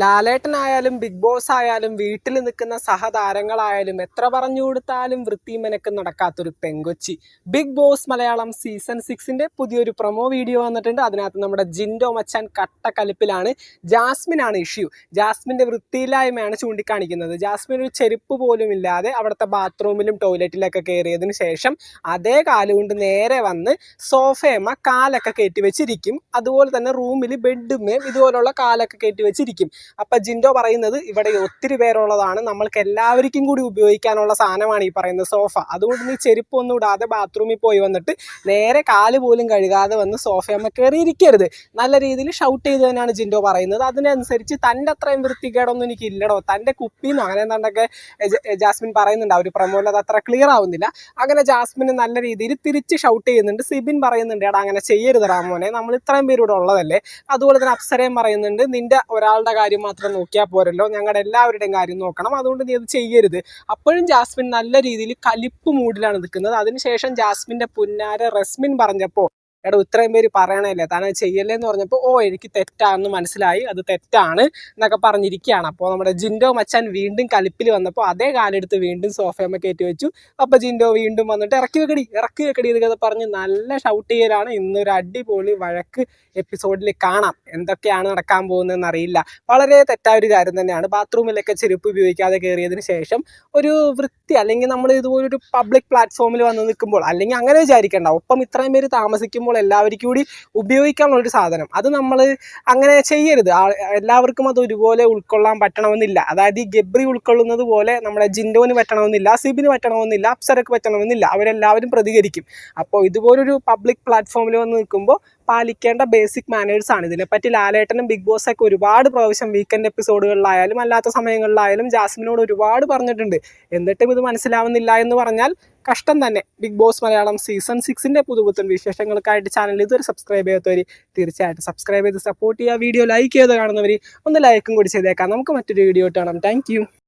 ലാലേട്ടനായാലും big boss ആയാലും വീട്ടിൽ നിൽക്കുന്ന സഹതാരങ്ങളായാലും എത്ര പറഞ്ഞു കൊടുത്താലും വൃത്തി മെനക്ക് നടക്കാത്തൊരു പെങ്കൊച്ചി. ബിഗ് ബോസ് മലയാളം സീസൺ സിക്സിന്റെ പുതിയൊരു പ്രൊമോ വീഡിയോ വന്നിട്ടുണ്ട്. അതിനകത്ത് നമ്മുടെ ജിൻഡോ മച്ചാൻ കട്ടക്കലിപ്പിലാണ്. ജാസ്മിനാണ് ഇഷ്യൂ. ജാസ്മിന്റെ വൃത്തിയില്ലായ്മയാണ് ചൂണ്ടിക്കാണിക്കുന്നത്. ജാസ്മിൻ ഒരു ചെരുപ്പ് പോലും ഇല്ലാതെ അവിടുത്തെ ബാത്റൂമിലും ടോയ്ലറ്റിലൊക്കെ കയറിയതിന് ശേഷം അതേ കാലുകൊണ്ട് നേരെ വന്ന് സോഫയമ്മ കാലൊക്കെ കയറ്റി വെച്ചിരിക്കും. അതുപോലെ തന്നെ റൂമിൽ ബെഡുമേം ഇതുപോലുള്ള കാലൊക്കെ കയറ്റി വെച്ചിരിക്കും. അപ്പൊ ജിൻഡോ പറയുന്നത് ഇവിടെ ഒത്തിരി പേരുള്ളതാണ്. നമ്മൾക്ക് എല്ലാവർക്കും കൂടി ഉപയോഗിക്കാനുള്ള സാധനമാണ് ഈ പറയുന്നത് സോഫ. അതുകൊണ്ട് നീ ചെരുപ്പ് ഒന്നും ഇടാതെ ബാത്റൂമിൽ പോയി വന്നിട്ട് നേരെ കാൽ പോലും കഴുകാതെ വന്ന് സോഫയമ്മ കയറിയിരിക്കരുത് നല്ല രീതിയിൽ ഷൗട്ട് ചെയ്ത് തന്നെയാണ് ജിൻഡോ പറയുന്നത്. അതിനനുസരിച്ച് തന്റെ അത്രയും വൃത്തികേടൊന്നും എനിക്ക് ഇല്ലടോ. തന്റെ കുപ്പിന്ന് അങ്ങനെ എന്താണ്ടൊക്കെ ജാസ്മിൻ പറയുന്നുണ്ട്. ആ ഒരു പ്രമോയിൽ അത് അത്ര ക്ലിയർ ആവുന്നില്ല. അങ്ങനെ ജാസ്മിന് നല്ല രീതിയിൽ തിരിച്ച് ഷൗട്ട് ചെയ്യുന്നുണ്ട്. സിബിൻ പറയുന്നുണ്ട് എടാ അങ്ങനെ ചെയ്യരുത് റാമോനെ നമ്മൾ ഇത്രയും പേര് ഇവിടെ ഉള്ളതല്ലേ? അതുപോലെ തന്നെ അപ്സരയും പറയുന്നുണ്ട് നിന്റെ ഒരാളുടെ കാര്യം മാത്രം നോക്കിയാൽ പോരല്ലോ. ഞങ്ങളുടെ എല്ലാവരുടെയും കാര്യം നോക്കണം. അതുകൊണ്ട് നീ അത് ചെയ്യരുത്. അപ്പോഴും ജാസ്മിൻ നല്ല രീതിയിൽ കലിപ്പ് മൂഡിലാണ് നിൽക്കുന്നത്. അതിനുശേഷം ജാസ്മിന്റെ പുന്നാര റസ്മിൻ പറഞ്ഞപ്പോൾ എടോ ഇത്രയും പേര് പറയണല്ലേ താൻ അത് ചെയ്യല്ലേ എന്ന് പറഞ്ഞപ്പോൾ ഓ എനിക്ക് തെറ്റാണെന്ന് മനസ്സിലായി അത് തെറ്റാണ് എന്നൊക്കെ പറഞ്ഞിരിക്കുകയാണ്. അപ്പോൾ നമ്മുടെ ജിൻഡോ മച്ചാൻ വീണ്ടും കലിപ്പിൽ വന്നപ്പോൾ അതേ കാലെടുത്ത് വീണ്ടും സോഫയമ്മ കയറ്റി വെച്ചു. അപ്പോൾ ജിൻഡോ വീണ്ടും വന്നിട്ട് ഇറക്കി വെക്കടി ഇറക്കി വെക്കടി ഇതൊക്കെ പറഞ്ഞ് നല്ല ഷൗട്ട് ചെയ്യലാണ്. ഇന്നൊരു അടിപൊളി വഴക്ക് എപ്പിസോഡിൽ കാണാം. എന്തൊക്കെയാണ് നടക്കാൻ പോകുന്നതെന്ന് അറിയില്ല. വളരെ തെറ്റായ ഒരു കാര്യം തന്നെയാണ്. ബാത്റൂമിലൊക്കെ ചെരുപ്പ് ഉപയോഗിക്കാതെ കയറിയതിന് ശേഷം ഒരു വൃത്തി അല്ലെങ്കിൽ നമ്മൾ ഇതുപോലൊരു പബ്ലിക് പ്ലാറ്റ്ഫോമിൽ വന്ന് നിൽക്കുമ്പോൾ അല്ലെങ്കിൽ അങ്ങനെ വിചാരിക്കേണ്ട ഒപ്പം ഇത്രയും പേര് താമസിക്കുമ്പോൾ എല്ലാവർക്കും കൂടി ഉപയോഗിക്കാനുള്ള ഒരു സാധനം. അത് നമ്മൾ അങ്ങനെ ചെയ്യരുത്. എല്ലാവർക്കും അത് ഒരുപോലെ ഉൾക്കൊള്ളാൻ പറ്റണമെന്നില്ല. അതായത് ഈ ഗബ്രി ഉൾക്കൊള്ളുന്നത് പോലെ നമ്മുടെ ജിൻഡോന് പറ്റണമെന്നില്ല സിബിന് പറ്റണമെന്നില്ല അപ്സരക്ക് പറ്റണമെന്നില്ല. അവരെല്ലാവരും പ്രതികരിക്കും. അപ്പോൾ ഇതുപോലൊരു പബ്ലിക് പ്ലാറ്റ്ഫോമിൽ വന്ന് നിൽക്കുമ്പോൾ പാലിക്കേണ്ട ബേസിക് മാനേഴ്സ് ആണ്. ഇതിനെപ്പറ്റി ലാലേട്ടനും ബിഗ് ബോസ് ഒരുപാട് പ്രാവശ്യം വീക്കെൻഡ് എപ്പിസോഡുകളിലായാലും അല്ലാത്ത സമയങ്ങളിലായാലും ജാസ്മിനോട് ഒരുപാട് പറഞ്ഞിട്ടുണ്ട്. എന്നിട്ടും ഇത് മനസ്സിലാവുന്നില്ല എന്ന് പറഞ്ഞാൽ കഷ്ടം തന്നെ. ബിഗ് ബോസ് മലയാളം സീസൺ സിക്സിന്റെ പുതുപുത്തൻ വിശേഷങ്ങൾക്കായിട്ട് ചാനൽ ഇതുവരെ സബ്സ്ക്രൈബ് ചെയ്യാത്തവർ തീർച്ചയായിട്ടും സബ്സ്ക്രൈബ് ചെയ്ത് സപ്പോർട്ട് ചെയ്യുക. വീഡിയോ ലൈക്ക് ചെയ്ത് കാണുന്നവർ ഒന്ന് ലൈക്കും കൂടി ചെയ്തേക്കാം. നമുക്ക് മറ്റൊരു വീഡിയോ കാണാം. താങ്ക്